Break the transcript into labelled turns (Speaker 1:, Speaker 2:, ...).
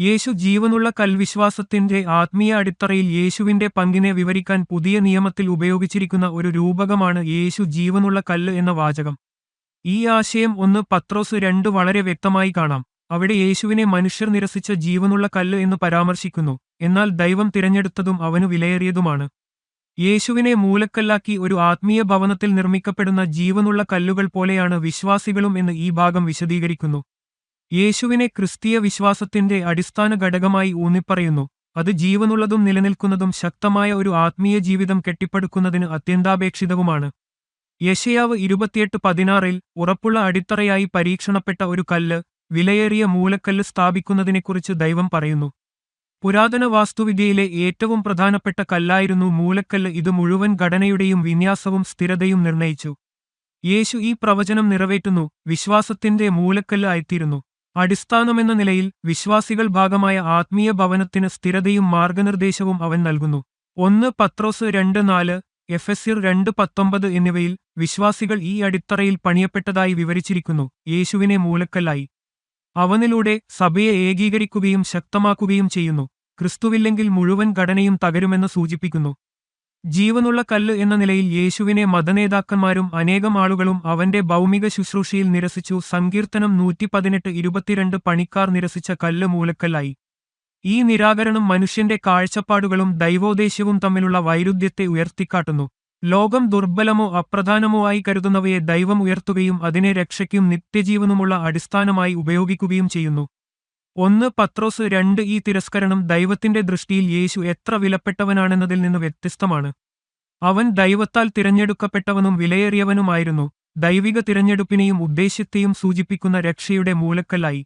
Speaker 1: യേശു ജീവനുള്ള കൽവിശ്വാസത്തിന്റെ ആത്മീയ അടിത്തറയിൽ യേശുവിന്റെ പങ്കിനെ വിവരിക്കാൻ പുതിയ നിയമത്തിൽ ഉപയോഗിച്ചിരിക്കുന്ന ഒരു രൂപകമാണ് യേശു ജീവനുള്ള കല്ല് എന്ന വാചകം. ഈ ആശയം ഒന്ന് പത്രോസ് രണ്ട് വളരെ വ്യക്തമായി കാണാം. അവിടെ യേശുവിനെ മനുഷ്യർ നിരസിച്ച ജീവനുള്ള കല്ല് എന്ന് പരാമർശിക്കുന്നു. എന്നാൽ ദൈവം തിരഞ്ഞെടുത്തതും അവനു വിലയേറിയതുമാണ്. യേശുവിനെ മൂലക്കല്ലാക്കി ഒരു ആത്മീയ ഭവനത്തിൽ നിർമ്മിക്കപ്പെടുന്ന ജീവനുള്ള കല്ലുകൾ പോലെയാണ് വിശ്വാസികളും എന്ന് ഈ ഭാഗം വിശദീകരിക്കുന്നു. യേശുവിനെ ക്രിസ്തീയ വിശ്വാസത്തിന്റെ അടിസ്ഥാന ഘടകമായി ഊന്നിപ്പറയുന്നു. അത് ജീവനുള്ളതും നിലനിൽക്കുന്നതും ശക്തമായ ഒരു ആത്മീയ ജീവിതം കെട്ടിപ്പടുക്കുന്നതിന് അത്യന്താപേക്ഷിതവുമാണ്. യശയാവ് ഇരുപത്തിയെട്ട് പതിനാറിൽ ഉറപ്പുള്ള അടിത്തറയായി പരീക്ഷണപ്പെട്ട ഒരു കല്ല് വിലയേറിയ മൂലക്കല്ല് സ്ഥാപിക്കുന്നതിനെക്കുറിച്ച് ദൈവം പറയുന്നു. പുരാതന വാസ്തുവിദ്യയിലെ ഏറ്റവും പ്രധാനപ്പെട്ട കല്ലായിരുന്നു മൂലക്കല്ല്. ഇത് മുഴുവൻ ഘടനയുടെയും വിന്യാസവും സ്ഥിരതയും നിർണയിച്ചു. യേശു ഈ പ്രവചനം നിറവേറ്റുന്നു വിശ്വാസത്തിന്റെ മൂലക്കല്ല് ആയിത്തീരുന്നു. അടിസ്ഥാനമെന്ന നിലയിൽ വിശ്വാസികൾ ഭാഗമായ ആത്മീയ ഭവനത്തിന് സ്ഥിരതയും മാർഗനിർദ്ദേശവും അവൻ നൽകുന്നു. ഒന്ന് പത്രോസ് രണ്ട് നാല് എഫ് എസ് രണ്ട് പത്തൊമ്പത് എന്നിവയിൽ വിശ്വാസികൾ ഈ അടിത്തറയിൽ പണിയപ്പെട്ടതായി വിവരിച്ചിരിക്കുന്നു. യേശുവിനെ മൂലക്കല്ലായി. അവനിലൂടെ സഭയെ ഏകീകരിക്കുകയും ശക്തമാക്കുകയും ചെയ്യുന്നു. ക്രിസ്തുവില്ലെങ്കിൽ മുഴുവൻ ഘടനയും തകരുമെന്ന് സൂചിപ്പിക്കുന്നു. ജീവനുള്ള കല്ല് എന്ന നിലയിൽ യേശുവിനെ മതനേതാക്കന്മാരും അനേകം ആളുകളും അവന്റെ ഭൗമിക ശുശ്രൂഷയിൽ നിരസിച്ചു സങ്കീർത്തനം നൂറ്റി പതിനെട്ട് ഇരുപത്തിരണ്ട് പണിക്കാർ നിരസിച്ച കല്ല് മൂലക്കല്ലായി. ഈ നിരാകരണം മനുഷ്യന്റെ കാഴ്ചപ്പാടുകളും ദൈവോദ്ദേശ്യവും തമ്മിലുള്ള വൈരുദ്ധ്യത്തെ ഉയർത്തിക്കാട്ടുന്നു. ലോകം ദുർബലമോ അപ്രധാനമോ ആയി കരുതുന്നവയെ ദൈവം ഉയർത്തുകയും അതിനെ രക്ഷയ്ക്കും നിത്യജീവനുമുള്ള അടിസ്ഥാനമായി ഉപയോഗിക്കുകയും ചെയ്യുന്നു. ഒന്ന് പത്രോസ് രണ്ട് ഈ തിരസ്കരണം ദൈവത്തിന്റെ ദൃഷ്ടിയിൽ യേശു എത്ര വിലപ്പെട്ടവനാണെന്നതിൽ നിന്ന് വ്യത്യസ്തമാണ്. അവൻ ദൈവത്താൽ തിരഞ്ഞെടുക്കപ്പെട്ടവനും വിലയേറിയവനുമായിരുന്നു. ദൈവിക തിരഞ്ഞെടുപ്പിനെയും ഉദ്ദേശ്യത്തെയും സൂചിപ്പിക്കുന്ന രക്ഷയുടെ മൂലക്കല്ലായി.